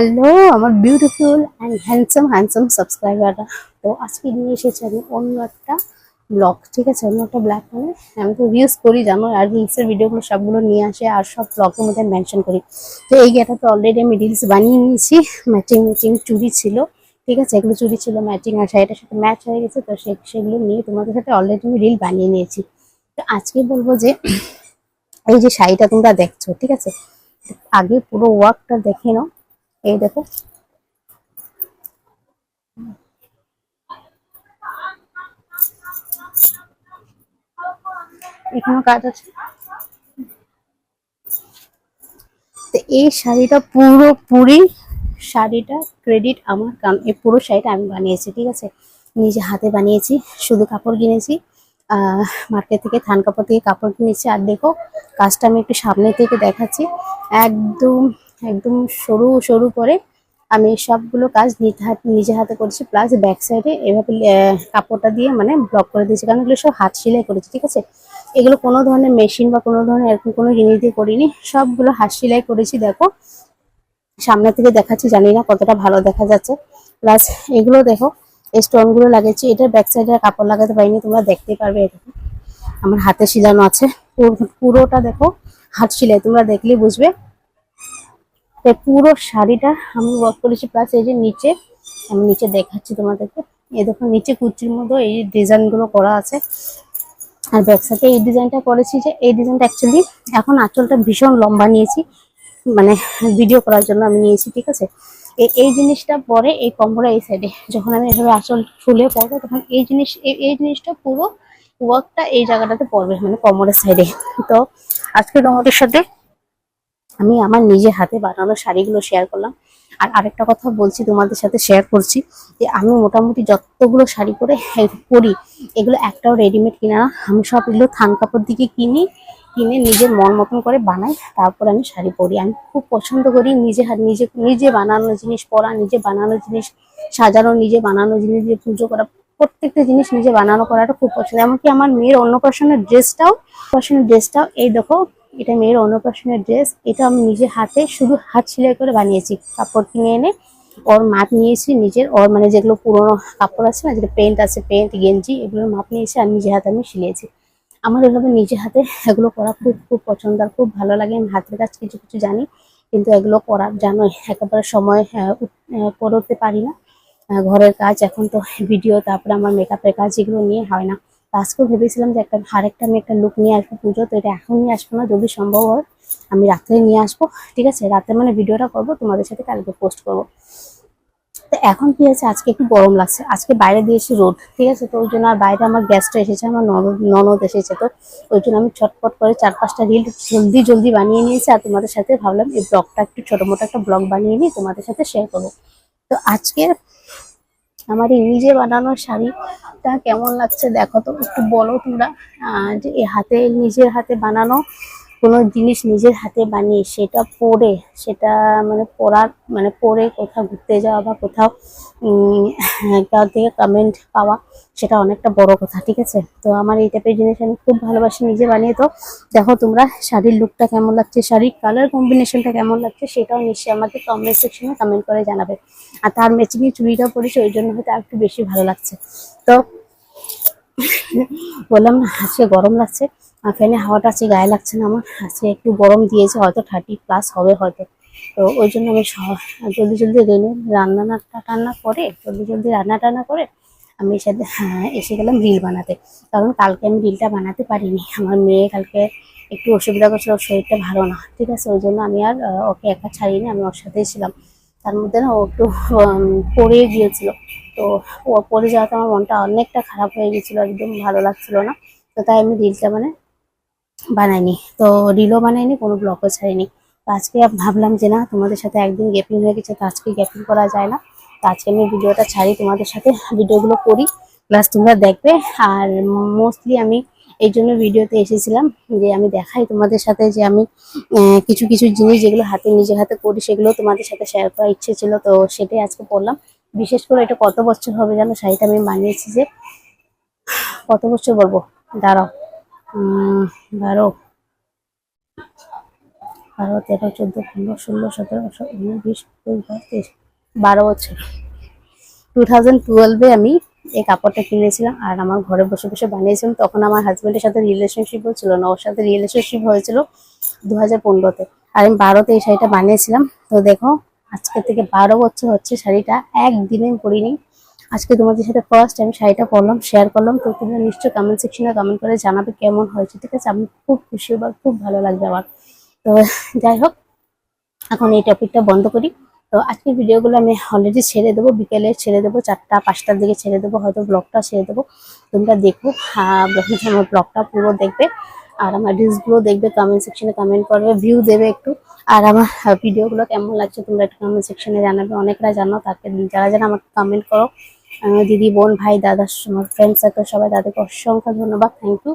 Hello আমার beautiful and handsome handsome সাবস্ক্রাইবাররা তো আজকে নিয়ে এসেছি আমি অন্য একটা ব্লগ ঠিক আছে? অন্য একটা ব্লগ মানে আমি তো রিলস করি, জানো? আর রিলসের ভিডিওগুলো সবগুলো নিয়ে আসে আর সব ব্লগের মধ্যে মেনশন করি। তো এই গেটাতে অলরেডি আমি রিলস বানিয়ে নিয়েছি। ম্যাচিং ম্যাচিং চুড়ি ছিল, ঠিক আছে? এগুলো চুড়ি ছিল ম্যাচিং আর শাড়িটার সাথে ম্যাচ হয়ে গেছে। তো সেগুলো নিয়ে তোমাদের সাথে অলরেডি আমি রিল বানিয়ে নিয়েছি। তো আজকে বলব যে, এই যে শাড়িটা তোমরা দেখছ, ঠিক আছে? আগে পুরো ওয়ার্কটা দেখে নাও। এই দেখো। এখানেও কাজ আছে। এই শাড়িটা পুরোপুরি শাড়িটা ক্রেডিট আমার এই পুরো শাড়িটা আমি বানিয়েছি, ঠিক আছে? নিজে হাতে বানিয়েছি, শুধু কাপড় কিনেছি মার্কেট থেকে থান কাপড় থেকে কাপড় কিনেছি। আর দেখো, কাজটা আমি একটু সামনে থেকে দেখাচ্ছি। একদম একদম সরু সরু করে আমি সবগুলো কাজ নিজে হাতে করেছি প্লাস ব্যাক সাইডে এভাবে কাপড়টা দিয়ে মানে ব্লক করে দিয়েছি। কারণ এগুলো সব হাত সেলাই করেছি, ঠিক আছে? এগুলো কোনো ধরনের মেশিন বা কোনো ধরনের এরকম কোনো জিনিস দিয়ে করিনি। সবগুলো হাত সেলাই করেছি, দেখো। সামনে থেকে দেখাচ্ছি, জানি না কতটা ভালো দেখা যাচ্ছে। প্লাস এগুলো দেখো, এই স্টোনগুলো লাগিয়েছি। এটার ব্যাক সাইডে কাপড় লাগাতে পারিনি, তোমরা দেখতে পারবে এটা আমার হাতে সিলানো আছে। পুরো- পুরোটা দেখো, হাত সেলাই, তোমরা দেখলেই বুঝবে। তো পুরো শাড়িটা আমি ওয়ার্ক করেছি প্লাস এই যে নিচে, আমি নিচে দেখাচ্ছি তোমাদেরকে। এই দেখো, নিচে কুচির মধ্যে এই ডিজাইনগুলো করা আছে। আর ব্যাক এই ডিজাইনটা করেছি যে, এই ডিজাইনটা অ্যাকচুয়ালি এখন আঁচলটা ভীষণ লম্বা নিয়েছি। মানে ভিডিও করার জন্য আমি নিয়েছি, ঠিক আছে? এই জিনিসটা পরে এই কম্বরা এই সাইডে যখন আমি এভাবে আঁচল ফুলে পড়ব তখন এই জিনিস এই- জিনিসটা পুরো ওয়ার্কটা এই জায়গাটাতে পড়বে মানে কমরের সাইডে তো আজকে তোমাদের সাথে আমি আমার নিজে হাতে বানানো শাড়িগুলো শেয়ার করলাম। আর আরেকটা কথা বলছি, তোমাদের সাথে শেয়ার করছি যে আমি মোটামুটি যতগুলো শাড়ি করে করি এগুলো একটাও রেডিমেড কিনা না, আমি সব এগুলো থান কাপড় দিকে কিনি, কিনে নিজের মন মতন করে বানাই, তারপর আমি শাড়ি পরি। আমি খুব পছন্দ করি নিজে হাত, নিজে নিজে বানানো জিনিস পরা, নিজে বানানো জিনিস সাজানো, নিজে বানানো জিনিস দিয়ে পুজো করা, প্রত্যেকটা জিনিস নিজে বানানো করাটা খুব পছন্দ। এমনকি আমার মেয়ের অন্নপ্রাশনের ড্রেসটাও অন্নপ্রাশনের ড্রেসটাও এই দেখো এটা মেয়ের অন্নপ্রাশনের ড্রেস এটা আমি নিজে হাতে শুধু হাত সেলাই করে বানিয়েছি। কাপড় কিনে এনে ওর মাপ নিয়েছি, নিজের ওর মানে যেগুলো পুরোনো কাপড় আছে না, যেটা পেন্ট আছে পেন্ট গেঞ্জি, এগুলোর মাপ নিয়েছি আর নিজে হাতে আমি সিলিয়েছি আমার এভাবে নিজে হাতে এগুলো করা খুব খুব পছন্দ আর খুব ভালো লাগে। আমি হাতের কাজ কিছু কিছু জানি, কিন্তু এগুলো করার জানো, একেবারে সময় করে উঠতে পারি না। ঘরের কাজ, এখন তো ভিডিও তারপরে আমার মেকআপের কাজ, এগুলো নিয়ে হয় না। আজকেও ভেবেছিলাম যে একটা, আরেকটা আমি একটা লুক নিয়ে আসব পুজো, তো এটা এখন নিয়ে আসব না, যদি সম্ভব হয় আমি রাত্রে নিয়ে আসব। ঠিক আছে রাতে মানে ভিডিওটা করব, তোমাদের সাথে কালকে পোস্ট করব। তো এখন কি আছে আজকে একটু গরম লাগছে। আজকে বাইরে দিয়েছি রোদ, ঠিক আছে? তো ওই জন্য আর বাইরে আমার গ্যাসটা এসেছে, আমার ননদ এসেছে তো। ওই জন্য আমি ছটপট করে চার পাঁচটা রিল জলদি জলদি বানিয়ে নিয়েছি। আর তোমাদের সাথে ভাবলাম এই ব্লগটা একটু ছোট মোটো একটা ব্লগ বানিয়ে নিয়ে তোমাদের সাথে শেয়ার করব। তো আজকে আমার এই নিজে বানানো শাড়িটা কেমন লাগছে দেখো তো, একটু বলো তোমরা যে হাতে, নিজের হাতে বানানো। কোনো জিনিস নিজের হাতে বানিয়ে সেটা পরে সেটা মানে পরার মানে পরে কোথাও ঘুরতে যাওয়া বা কোথাও উম, থেকে কমেন্ট পাওয়া সেটা অনেকটা বড় কথা ঠিক আছে? তো আমার এই টাইপের জিনিস আমি খুব ভালোবাসি নিজে বানিয়ে। তো দেখো তোমরা শাড়ির লুকটা কেমন লাগছে? শাড়ির কালার কম্বিনেশনটা কেমন লাগছে? সেটাও নিশ্চয়ই আমাকে কমেন্ট সেকশনে কমেন্ট করে জানাবে। আর তার ম্যাচিং এ চুড়িটা পরেছি ওই জন্য হয়তো একটু বেশি ভালো লাগছে। তো বললাম না আজকে গরম লাগছে। আর ফ্যানে হাওয়াটা আজকে গায়ে লাগছে না আমার। আজকে একটু গরম দিয়েছে, হয়তো থার্টি প্লাস হবে হয়তো। তো ওই জন্য আমি জলদি জলদি রেনে রান্না টান্না করে, জলদি জলদি রান্না টান্না করে আমি এসে হ্যাঁ এসে গেলাম রিল বানাতে। কারণ কালকে আমি রিলটা বানাতে পারিনি। আমার মেয়ে কালকে একটু অসুবিধা করছিল, ওর শরীরটা ভালো না। ঠিক আছে, ওই জন্য আমি আর ওকে একা ছাড়িনি, আমি ওর সাথেই ছিলাম। তার মধ্যে না ও একটু পড়ে গিয়েছিল। তো ও পড়ে যাওয়াতে আমার মনটা অনেকটা খারাপ হয়ে গেছিল একদম ভালো লাগছিল না। তো তাই আমি রিলটা মানে বানাইনি তো রিলও বানাইনি কোনো ব্লগও ছাড়িনি। তো আজকে ভাবলাম যে না, তোমাদের সাথে একদিন গ্যাপিং হয়ে গেছে, তো আজকে গ্যাপিং করা যায় না। তো আজকে আমি ভিডিওটা ছাড়ি, তোমাদের সাথে ভিডিওগুলো করি। প্লাস তোমরা দেখবে। আর মোস্টলি আমি এই জন্য ভিডিওতে এসেছিলাম যে আমি দেখাই তোমাদের সাথে যে আমি কিছু কিছু জিনিস যেগুলো হাতে নিজে হাতে করি, সেগুলো তোমাদের সাথে শেয়ার করার ইচ্ছে ছিল। তো সেটাই আজকে করলাম বিশেষ করে এটা কত বছর হবে জানো শাড়িটা আমি বানিয়েছি যে, কত বছর বলব? দাঁড়াও। বারো। বারো, তেরো, চোদ্দ, পনেরো, ষোলো, সতেরো, আঠারো, উনিশ, বিশ একুশ বাইশ তেইশ বারো বছর। টু থাউজেন্ড টুয়েলভে আমি এই কাপড়টা কিনেছিলাম আর আমার ঘরে বসে বসে বানিয়েছিলাম। তখন আমার হাজব্যান্ডের সাথে রিলেশনশিপও ছিল না, ওর সাথে রিলেশনশিপ হয়েছিল দু হাজার পনেরোতে। আর আমি বারোতে এই শাড়িটা বানিয়েছিলাম। তো দেখো, আজকে থেকে বারো বছর হচ্ছে শাড়িটা। একদিনে পরিনি। আজকে তোমাদের সাথে ফার্স্ট আমি শাড়িটা পরলাম শেয়ার করলাম। তো তোমরা নিশ্চয়ই কমেন্ট সেকশনে কমেন্ট করে জানাবে কেমন হয়েছে। ঠিক আছে? আমি খুব খুশি হব খুব ভালো লাগবে আমার। তো যাই হোক, এখন এই টপিকটা বন্ধ করি। তো আজকের ভিডিওগুলো আমি অলরেডি ছেড়ে দেবো। বিকেলে ছেড়ে দেবো, চারটা, পাঁচটার দিকে ছেড়ে দেবো, হয়তো ব্লগটা ছেড়ে দেবো। তোমরা দেখো ব্লগটা আমার ব্লগটা পুরো দেখবে, আর আমার রিলসগুলো দেখবে কমেন্ট সেকশনে কমেন্ট করবে ভিউ দেবে একটু। আর আমার ভিডিওগুলো কেমন লাগছে, তোমরা একটু কমেন্ট সেকশনে জানাবে। অনেকরা জানো তাকে যারা যারা আমাকে কমেন্ট করো দিদি, বোন, ভাই, দাদা, আমার ফ্রেন্ড সার্কেল সবাই তাদেরকে অসংখ্য ধন্যবাদ থ্যাংক ইউ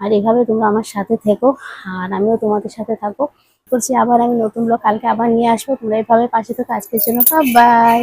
আর এভাবে তোমরা আমার সাথে থেকো, আর আমিও তোমাদের সাথে থাকো বলছি আবার আমি নতুন ব্লগ কালকে আবার নিয়ে আসব, তোমরা এভাবে পাশে থেকে, আজকের জন্য বাই